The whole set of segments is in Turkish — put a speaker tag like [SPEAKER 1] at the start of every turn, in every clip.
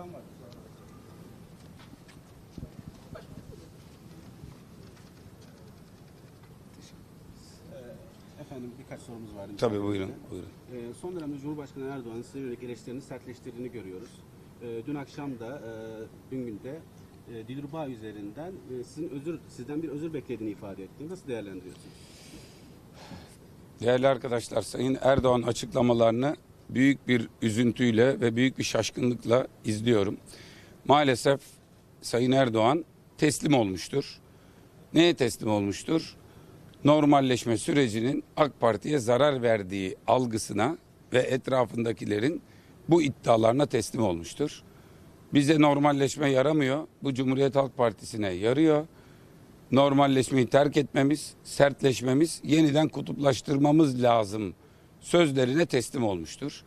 [SPEAKER 1] Bakan var. Ee, Efendim birkaç sorumuz var.
[SPEAKER 2] Tabii buyurun. buyurun.
[SPEAKER 1] Ee, son dönemde Cumhurbaşkanı Erdoğan'ın size yönelik eleştirilerini sertleştirdiğini görüyoruz. Ee, dün akşam da e, dün günde e, Dilruba üzerinden e, sizin özür sizden bir özür beklediğini ifade etti. Nasıl değerlendiriyorsunuz?
[SPEAKER 2] Değerli arkadaşlar, Sayın Erdoğan açıklamalarını büyük bir üzüntüyle ve büyük bir şaşkınlıkla izliyorum. Maalesef Sayın Erdoğan teslim olmuştur. Neye teslim olmuştur? Normalleşme sürecinin AK Parti'ye zarar verdiği algısına ve etrafındakilerin bu iddialarına teslim olmuştur. Bize normalleşme yaramıyor. Bu Cumhuriyet Halk Partisi'ne yarıyor. Normalleşmeyi terk etmemiz, sertleşmemiz, yeniden kutuplaştırmamız lazım sözlerine teslim olmuştur.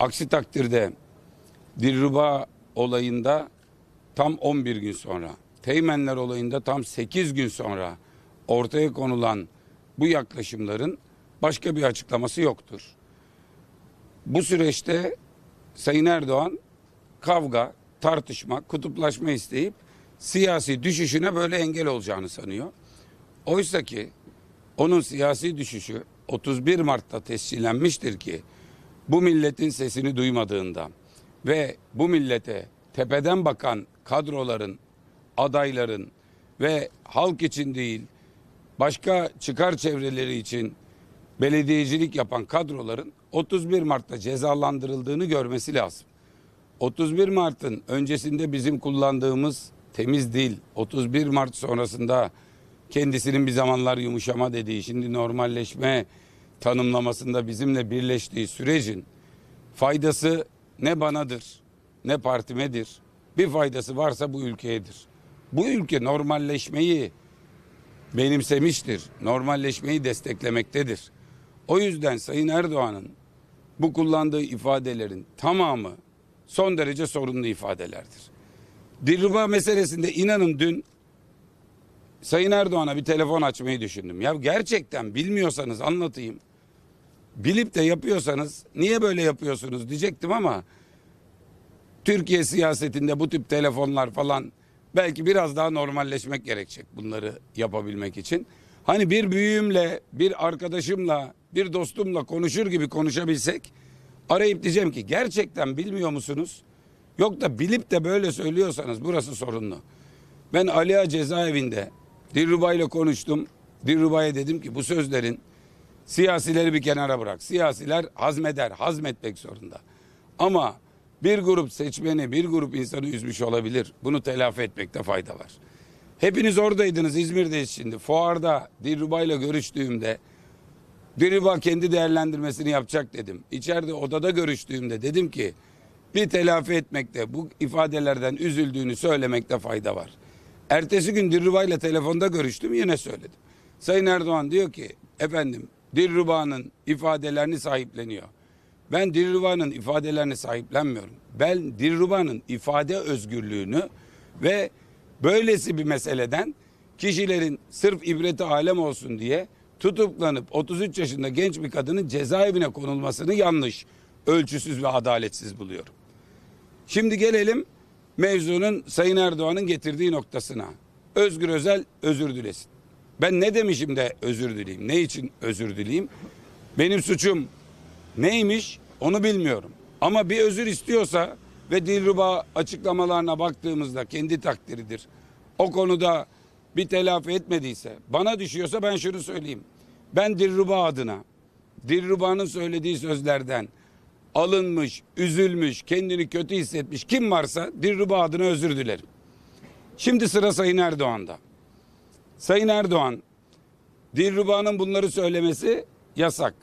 [SPEAKER 2] Aksi takdirde Dilruba olayında tam 11 gün sonra, Teğmenler olayında tam 8 gün sonra ortaya konulan bu yaklaşımların başka bir açıklaması yoktur. Bu süreçte Sayın Erdoğan kavga, tartışma, kutuplaşma isteyip siyasi düşüşüne böyle engel olacağını sanıyor. Oysa ki onun siyasi düşüşü 31 Mart'ta tescillenmiştir ki bu milletin sesini duymadığında ve bu millete tepeden bakan kadroların, adayların ve halk için değil başka çıkar çevreleri için belediyecilik yapan kadroların 31 Mart'ta cezalandırıldığını görmesi lazım. 31 Mart'ın öncesinde bizim kullandığımız temiz dil, 31 Mart sonrasında kendisinin bir zamanlar yumuşama dediği, şimdi normalleşme tanımlamasında bizimle birleştiği sürecin faydası ne banadır, ne partimedir. Bir faydası varsa bu ülkeyedir. Bu ülke normalleşmeyi benimsemiştir. Normalleşmeyi desteklemektedir. O yüzden Sayın Erdoğan'ın bu kullandığı ifadelerin tamamı son derece sorunlu ifadelerdir. Dilruba meselesinde inanın dün Sayın Erdoğan'a bir telefon açmayı düşündüm. Ya gerçekten bilmiyorsanız anlatayım. Bilip de yapıyorsanız niye böyle yapıyorsunuz diyecektim ama Türkiye siyasetinde bu tip telefonlar falan belki biraz daha normalleşmek gerekecek bunları yapabilmek için. Hani bir büyüğümle, bir arkadaşımla, bir dostumla konuşur gibi konuşabilsek arayıp diyeceğim ki gerçekten bilmiyor musunuz? Yok da bilip de böyle söylüyorsanız burası sorunlu. Ben Ali Ağa cezaevinde Dilruba ile konuştum. Dilruba'ya dedim ki bu sözlerin siyasileri bir kenara bırak. Siyasiler hazmeder, hazmetmek zorunda. Ama bir grup seçmeni, bir grup insanı üzmüş olabilir. Bunu telafi etmekte fayda var. Hepiniz oradaydınız İzmir'deyiz şimdi. Fuarda Dilruba ile görüştüğümde Dilruba kendi değerlendirmesini yapacak dedim. İçeride odada görüştüğümde dedim ki bir telafi etmekte, bu ifadelerden üzüldüğünü söylemekte fayda var. Ertesi gün Dilruba ile telefonda görüştüm yine söyledim. Sayın Erdoğan diyor ki efendim Dilruba'nın ifadelerini sahipleniyor. Ben Dilruba'nın ifadelerini sahiplenmiyorum. Ben Dilruba'nın ifade özgürlüğünü ve böylesi bir meseleden kişilerin sırf ibreti alem olsun diye tutuklanıp 33 yaşında genç bir kadının cezaevine konulmasını yanlış, ölçüsüz ve adaletsiz buluyorum. Şimdi gelelim mevzunun Sayın Erdoğan'ın getirdiği noktasına. Özgür Özel özür dilesin. Ben ne demişim de özür dileyim? Ne için özür dileyim? Benim suçum neymiş onu bilmiyorum. Ama bir özür istiyorsa ve Dilruba açıklamalarına baktığımızda kendi takdiridir. O konuda bir telafi etmediyse bana düşüyorsa ben şunu söyleyeyim. Ben Dilruba adına Dilruba'nın söylediği sözlerden alınmış, üzülmüş, kendini kötü hissetmiş kim varsa Dilruba adına özür dilerim. Şimdi sıra Sayın Erdoğan'da. Sayın Erdoğan, Dilruba'nın bunları söylemesi yasak.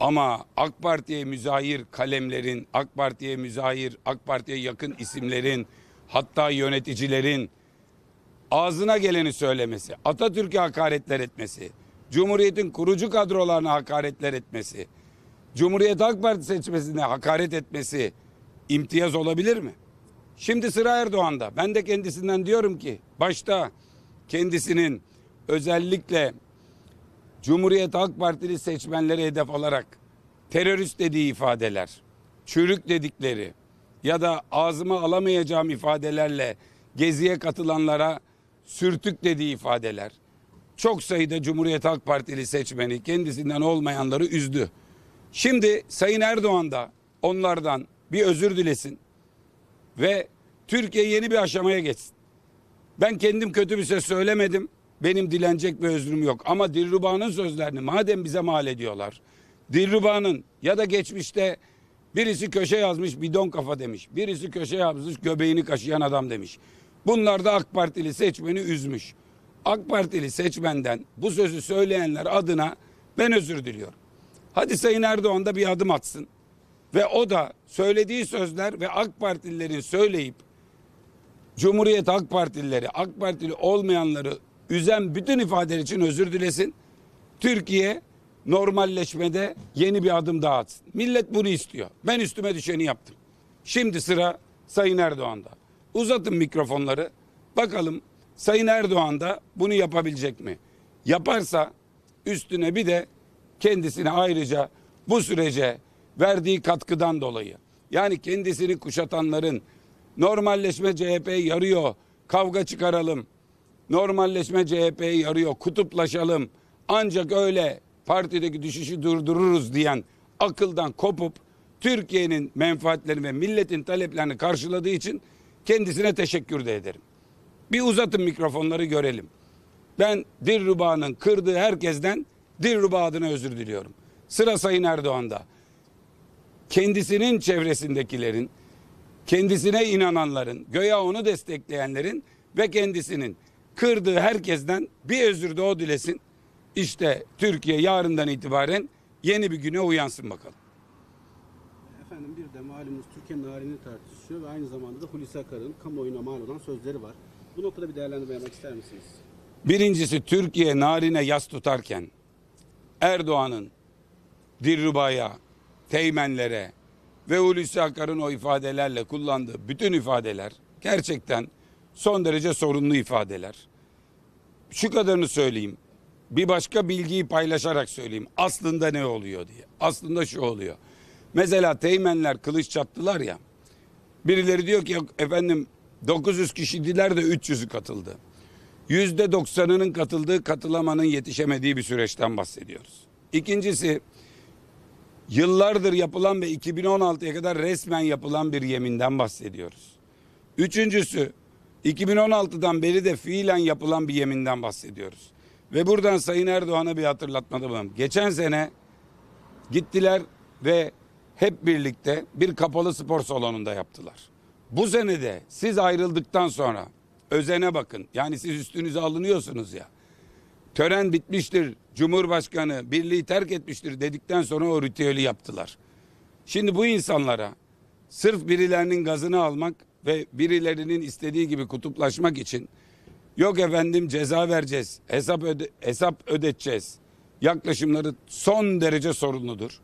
[SPEAKER 2] Ama AK Parti'ye müzahir kalemlerin, AK Parti'ye müzahir, AK Parti'ye yakın isimlerin, hatta yöneticilerin ağzına geleni söylemesi, Atatürk'e hakaretler etmesi, Cumhuriyet'in kurucu kadrolarına hakaretler etmesi, Cumhuriyet Halk Partisi seçmesine hakaret etmesi imtiyaz olabilir mi? Şimdi sıra Erdoğan'da. Ben de kendisinden diyorum ki başta kendisinin özellikle Cumhuriyet Halk Partili seçmenleri hedef alarak terörist dediği ifadeler, çürük dedikleri, ya da ağzıma alamayacağım ifadelerle geziye katılanlara sürtük dediği ifadeler çok sayıda Cumhuriyet Halk Partili seçmeni kendisinden olmayanları üzdü. Şimdi Sayın Erdoğan da onlardan bir özür dilesin ve Türkiye yeni bir aşamaya geçsin. Ben kendim kötü bir söz söylemedim. Benim dilenecek bir özrüm yok. Ama Dilruba'nın sözlerini madem bize mal ediyorlar. Dilruba'nın ya da geçmişte birisi köşe yazmış bidon kafa demiş. Birisi köşe yazmış göbeğini kaşıyan adam demiş. Bunlar da AK Partili seçmeni üzmüş. AK Partili seçmenden bu sözü söyleyenler adına ben özür diliyorum. Hadi Sayın Erdoğan da bir adım atsın. Ve o da söylediği sözler ve AK Partililerin söyleyip Cumhuriyet Halk Partilileri, AK Partili olmayanları üzen bütün ifadeler için özür dilesin. Türkiye normalleşmede yeni bir adım daha atsın. Millet bunu istiyor. Ben üstüme düşeni yaptım. Şimdi sıra Sayın Erdoğan'da. Uzatın mikrofonları. Bakalım Sayın Erdoğan da bunu yapabilecek mi? Yaparsa üstüne bir de kendisine ayrıca bu sürece verdiği katkıdan dolayı yani kendisini kuşatanların normalleşme CHP'yi yarıyor, kavga çıkaralım, normalleşme CHP'yi yarıyor, kutuplaşalım, ancak öyle partideki düşüşü durdururuz diyen akıldan kopup Türkiye'nin menfaatlerini ve milletin taleplerini karşıladığı için kendisine teşekkür de ederim. Bir uzatın mikrofonları görelim. Ben Dilruba'nın kırdığı herkesten Dilruba adına özür diliyorum. Sıra Sayın Erdoğan'da. Kendisinin çevresindekilerin, kendisine inananların, göya onu destekleyenlerin ve kendisinin kırdığı herkesten bir özür de o dilesin. İşte Türkiye yarından itibaren yeni bir güne uyansın bakalım.
[SPEAKER 1] Efendim bir de malumunuz Türkiye'nin halini tartışıyor ve aynı zamanda da Hulusi Akar'ın kamuoyuna mal olan sözleri var. Bu noktada bir değerlendirme yapmak ister misiniz?
[SPEAKER 2] Birincisi Türkiye narine yas tutarken Erdoğan'ın Dilruba'ya, Teğmenlere ve Hulusi Akar'ın o ifadelerle kullandığı bütün ifadeler gerçekten son derece sorunlu ifadeler. Şu kadarını söyleyeyim. Bir başka bilgiyi paylaşarak söyleyeyim. Aslında ne oluyor diye. Aslında şu oluyor. Mesela Teğmenler kılıç çattılar ya. Birileri diyor ki "Yok efendim 900 kişiydiler de 300'ü katıldı. Yüzde 90'ının katıldığı katılamanın yetişemediği bir süreçten bahsediyoruz. İkincisi yıllardır yapılan ve 2016'ya kadar resmen yapılan bir yeminden bahsediyoruz. Üçüncüsü 2016'dan beri de fiilen yapılan bir yeminden bahsediyoruz. Ve buradan Sayın Erdoğan'a bir hatırlatmada bulunalım. Geçen sene gittiler ve hep birlikte bir kapalı spor salonunda yaptılar. Bu sene de siz ayrıldıktan sonra özene bakın. Yani siz üstünüze alınıyorsunuz ya. Tören bitmiştir. Cumhurbaşkanı birliği terk etmiştir dedikten sonra o ritüeli yaptılar. Şimdi bu insanlara sırf birilerinin gazını almak ve birilerinin istediği gibi kutuplaşmak için yok efendim ceza vereceğiz, hesap öde, hesap ödeteceğiz. Yaklaşımları son derece sorunludur.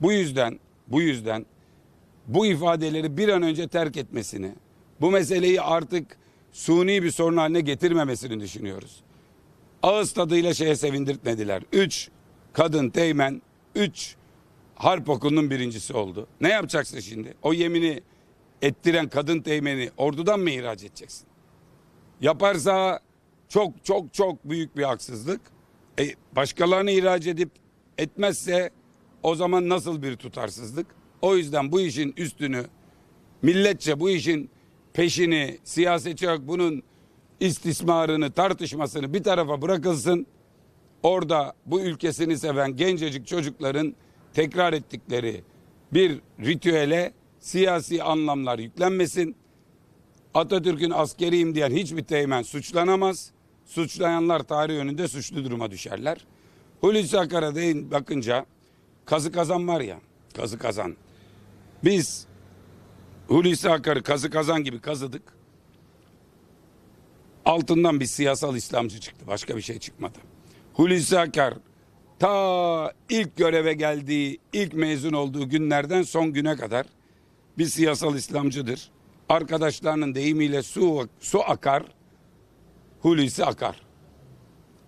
[SPEAKER 2] Bu yüzden bu yüzden bu ifadeleri bir an önce terk etmesini, bu meseleyi artık suni bir sorun haline getirmemesini düşünüyoruz. Ağız tadıyla şeye sevindirtmediler. Üç kadın teğmen, üç harp okulunun birincisi oldu. Ne yapacaksın şimdi? O yemini ettiren kadın teğmeni ordudan mı ihraç edeceksin? Yaparsa çok çok çok büyük bir haksızlık. E, başkalarını ihraç edip etmezse o zaman nasıl bir tutarsızlık? O yüzden bu işin üstünü milletçe bu işin peşini siyasetçi olarak bunun istismarını tartışmasını bir tarafa bırakılsın. Orada bu ülkesini seven gencecik çocukların tekrar ettikleri bir ritüele siyasi anlamlar yüklenmesin. Atatürk'ün askeriyim diyen hiçbir teğmen suçlanamaz. Suçlayanlar tarih önünde suçlu duruma düşerler. Hulusi Akar'a bakınca kazı kazan var ya kazı kazan. Biz Hulusi Akar'ı kazı kazan gibi kazıdık. Altından bir siyasal İslamcı çıktı. Başka bir şey çıkmadı. Hulusi Akar ta ilk göreve geldiği, ilk mezun olduğu günlerden son güne kadar bir siyasal İslamcıdır. Arkadaşlarının deyimiyle su, su akar, Hulusi akar.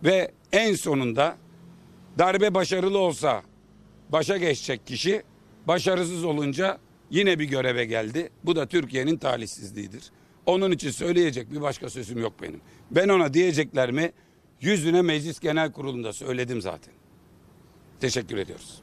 [SPEAKER 2] Ve en sonunda darbe başarılı olsa başa geçecek kişi, başarısız olunca yine bir göreve geldi. Bu da Türkiye'nin talihsizliğidir. Onun için söyleyecek bir başka sözüm yok benim. Ben ona diyeceklerimi yüzüne Meclis Genel Kurulu'nda söyledim zaten. Teşekkür ediyoruz.